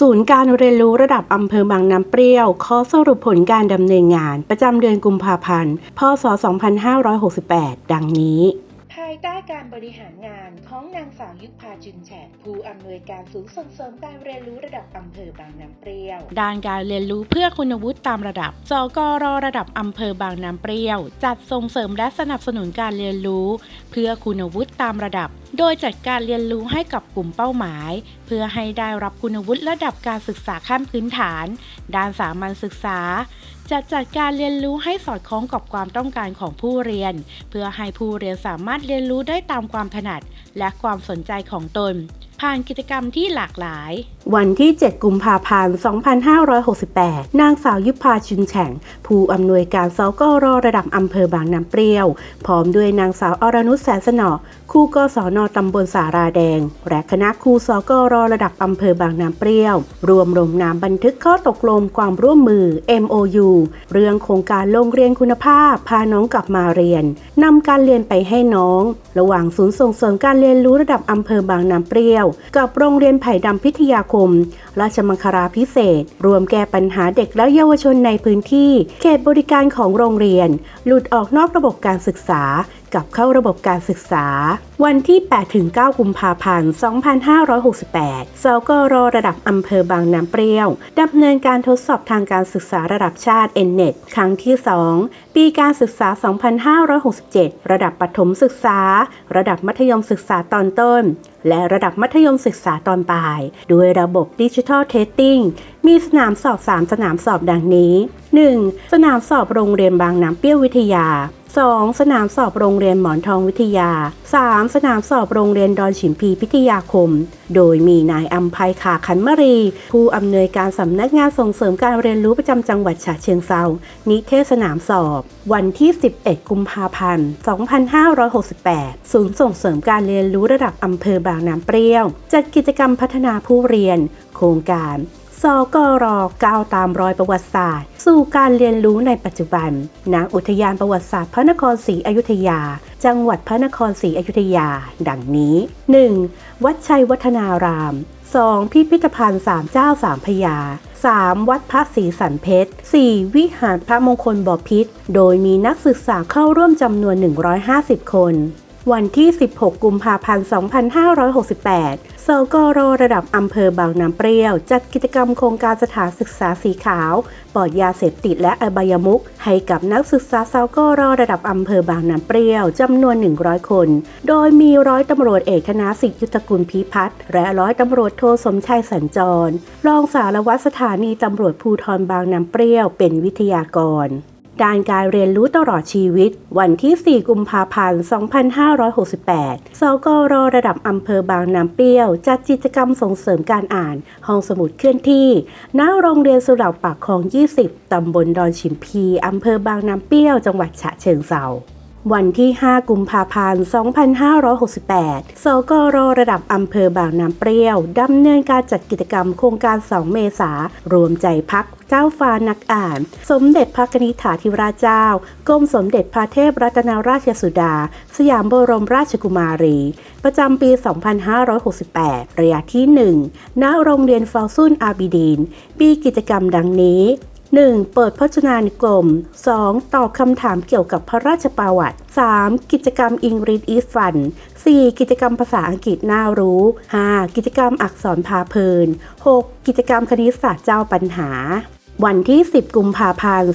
ศูนย์การเรียนรู้ระดับอำเภอบางน้ำเปรี้ยวขอสรุปผลการดำเนินงาน ประจำเดือนกุมภาพันธ์ พศ 2568 ดังนี้ภายใต้การบริหารงานของนางสาวยุพาจุนแฉกผู้อำนวยการศูนย์ส่งเสริมการเรียนรู้ระดับอำเภอบางน้ำเปรี้ยว ด้านการเรียนรู้เพื่อคุณวุฒิตามระดับ สกรระดับอำเภอบางน้ำเปรี้ยว จัดส่งเสริมและสนับสนุนการเรียนรู้ เพื่อคุณวุฒิตามระดับ โดยจัดการเรียนรู้ให้กับกลุ่มเป้าหมาย เพื่อให้ได้รับคุณวุฒิระดับการศึกษาขั้นพื้นฐาน ด้านสามัญศึกษาจะจัดการเรียนรู้ให้สอดคล้องกับความต้องการของผู้เรียน เพื่อให้ผู้เรียนสามารถเรียนรู้ได้ตามความถนัดและความสนใจของตน ผ่านกิจกรรมที่หลากหลาย วันที่ 7 กุมภาพันธ์ 2568 นางสาวยุพาชุนแฉ่ง ผู้อำนวยการสกรระดับอำเภอบางน้ำเปรี้ยว พร้อมด้วยนางสาวอรนุชแสนสนอครูกศนตำบลสาราแดง และคณะครูสกรระดับอำเภอบางน้ำเปรี้ยว รวมลงนามบันทึกข้อตกลงความร่วมมือ MOU เรื่องโครงการโรงเรียนคุณภาพ พาน้องกลับมาเรียนนำการเรียนไปให้น้อง ระหว่างศูนย์ส่งเสริมการเรียนรู้ระดับอำเภอบางน้ำเปรี้ยวกับโรงเรียนไผ่ดำพิทยาคม ราชมังคลาพิเศษ รวมแก้ปัญหาเด็กและเยาวชนในพื้นที่ เขตบริการของโรงเรียน หลุดออกนอกระบบการศึกษา กับเข้าระบบการศึกษา วันที่ 8-9 กุมภาพันธ์ 2568 สกรระดับอำเภอบางน้ำเปรี้ยวดำเนินการทดสอบทางการศึกษาระดับชาติ NNET ครั้งที่ 2 ปีการศึกษา 2567 ระดับประถมศึกษา ระดับมัธยมศึกษาตอนต้น และระดับมัธยมศึกษาตอนปลาย ด้วยระบบดิจิทัลเทสติ้งมีสนามสอบ 3 สนามสอบดังนี้ 1. สนามสอบโรงเรียนบางน้ำเปรี้ยววิทยา 2. สนามสอบโรงเรียนหมอนทองวิทยา 3. สนามสอบโรงเรียนดอนฉิมพีพิทยาคม โดยมีนายอัมภัยขาขันมรี ผู้อำนวยการสำนักงานส่งเสริมการเรียนรู้ประจำจังหวัดฉะเชิงเซานิเทศสนามสอบ วันที่ 11 กุมภาพันธ์ 2568 ศูนย์ส่งเสริมการเรียนรู้ระดับอำเภอบางน้ำเปรี้ยว จัดกิจกรรมพัฒนาผู้เรียน โครงการ สกรก้าวตามรอยประวัติศาสตร์ สู่การเรียนรู้ในปัจจุบันณอุทยานประวัติศาสตร์พระนครศรีอยุธยา จังหวัดพระนครศรีอยุธยา ดังนี้ 1. วัดชัยวัฒนาราม 2. พิพิธภัณฑ์สามเจ้าสามพยา 3. วัดพระศรีสันเพชร 4. วิหารพระมงคลบ่อพิษโดยมีนักศึกษาเข้าร่วมจำนวน 150 คน วันที่ 16 กุมภาพันธ์ 2568 สกรระดับอำเภอบางน้ำเปรี้ยว จัดกิจกรรมโครงการสถานศึกษาสีขาว ปลอดยาเสพติดและอบายมุขให้กับนักศึกษาสกรระดับอำเภอบางน้ำเปรี้ยวจำนวน 100 คน โดยมีร้อยตำรวจเอกธนาสิทธิยุทธกุลพิพัฒน์และร้อยตำรวจโทสมชัยสัญจร รองสารวัตรสถานีตำรวจภูธรบางน้ำเปรี้ยวเป็นวิทยากร การการเรียนรู้ตลอดชีวิต วันที่ 4 กุมภาพันธ์ 2568 สกรระดับอำเภอบางน้ำเปรี้ยว จัดกิจกรรมส่งเสริมการอ่าน ห้องสมุดเคลื่อนที่ ณ โรงเรียนสุเหร่าปากคลอง 20 ตำบลดอนฉิมพี อำเภอบางน้ำเปรี้ยว จังหวัดฉะเชิงเทรา วันที่ 5 กุมภาพันธ์ 2568 สกรระดับอำเภอบางน้ำเปรี้ยว ดำเนินการจัดกิจกรรมโครงการ 2 เมษารวมใจพักเจ้าฟ้านักอ่าน สมเด็จพระนิษฐาธิราชเจ้า กรมสมเด็จพระเทพรัตนราชสุดา สยามบรมราชกุมารี ประจำปี 2568 ระยะที่ 1 ณ โรงเรียนฟาวซุนอาบิดีน ปีกิจกรรมดังนี้ 1. เปิดพจนานุกรม 2. ตอบคำถามเกี่ยวกับพระราชประวัติ 3. กิจกรรม English is Fun 4. กิจกรรมภาษาอังกฤษน่ารู้ 5. กิจกรรมอักษรพาเพลิน 6. กิจกรรมคณิตศาสตร์เจ้าปัญหา วันที่ 10 กุมภาพันธ์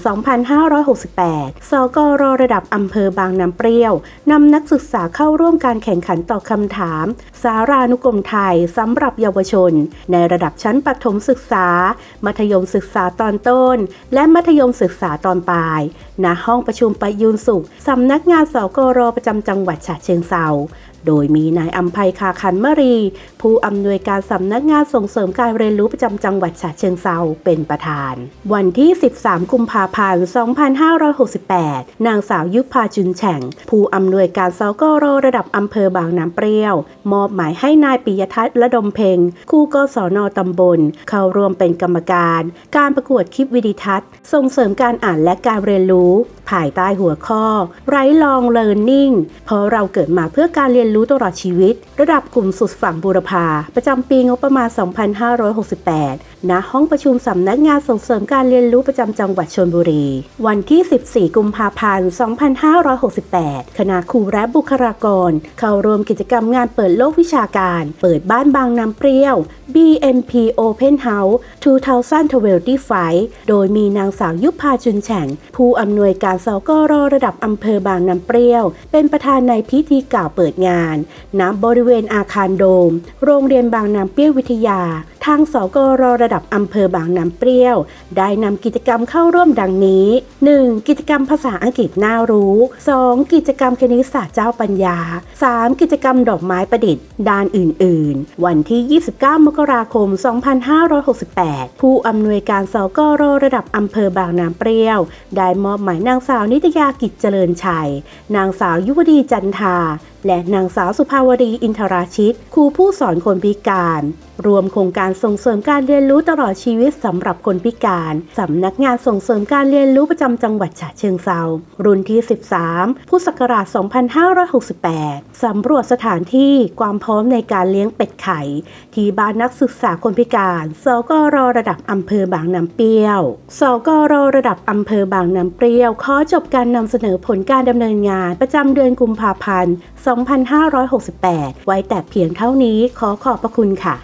2568 สกรระดับอำเภอบางน้ำเปรี้ยวนำนักศึกษาเข้าร่วมการแข่งขันตอบคำถาม สารานุกรมไทยสำหรับเยาวชน ในระดับชั้นประถมศึกษา มัธยมศึกษาตอนต้น และมัธยมศึกษาตอนปลายณห้องประชุมประยุนสุขสำนักงานสกรประจำจังหวัดฉะเชิงเทรา โดยมีนายอัมภัยคาคันมรี ผู้อำนวยการสำนักงานส่งเสริมการเรียนรู้ประจำจังหวัดฉะเชิงเซาเป็นประธาน วันที่ 13 กุมภาพันธ์ 2568 นางสาวยุพาจุนแฉ่ง ผู้อำนวยการสกรระดับอำเภอบางน้ำเปรี้ยว มอบหมายให้นายปิยทัศน์ระดมเพ็งครูกศนตำบล เข้าร่วมเป็นกรรมการ การประกวดคลิปวิดีทัศน์ ส่งเสริมการอ่านและการเรียนรู้ ภายใต้หัวข้อ ไรลองเลิร์นนิ่งเพราะเราเกิดมาเพื่อการเรียนรู้ตลอดชีวิต ระดับกลุ่มสุดฝั่งบูรพา ประจำปีงบประมาณ 2568 ณ ห้องประชุมสำนักงานส่งเสริมการเรียนรู้ประจำจังหวัดชลบุรี วันที่ 14 กุมภาพันธ์ 2568 คณะครูและบุคลากร เข้าร่วมกิจกรรมงานเปิดโลกวิชาการ เปิดบ้านบางน้ำเปรี้ยว BMP Open House 2025 โดยมีนางสาวยุพาจุนแฉ่งผู้อำนวยการสกรระดับอำเภอบางน้ำเปรี้ยว เป็นประธานในพิธีกล่าวเปิดงานณบริเวณอาคารโดม โรงเรียนบางน้ำเปรี้ยววิทยา ทางสกรระดับอำเภอบางน้ำเปรี้ยว ได้นำกิจกรรมเข้าร่วมดังนี้ 1. กิจกรรมภาษาอังกฤษน่ารู้ 2. กิจกรรมคณิตศาสตร์เจ้าปัญญา 3. กิจกรรมดอกไม้ประดิษฐ์ ด้านอื่น ๆ วันที่ 29 มกราคม 2568 ผู้อำนวยการสกรระดับอำเภอบางน้ำเปรี้ยว ได้มอบหมายนางสาวนิตยากิจเจริญชัย นางสาวยุวดีจันทา และนางสาวสุภาวดีอินทราชิต ครูผู้สอนคนพิการ รวมโครงการส่งเสริมการเรียนรู้ตลอดชีวิตสำหรับคนพิการสำนักงานส่งเสริมการเรียนรู้ประจำจังหวัดฉะเชิงเซารุ่นที่ 13 พุทธศักราช 2568 สำรวจสถานที่ความพร้อมในการเลี้ยงเป็ดไข่ ที่บ้านนักศึกษาคนพิการสกรระดับอำเภอบางน้ำเปรี้ยวสกรระดับอำเภอบางน้ำเปรี้ยวขอจบการนำเสนอผลการดำเนินงานประจำเดือนกุมภาพันธ์2568 ไว้แต่เพียงเท่านี้ขอขอบพระคุณค่ะ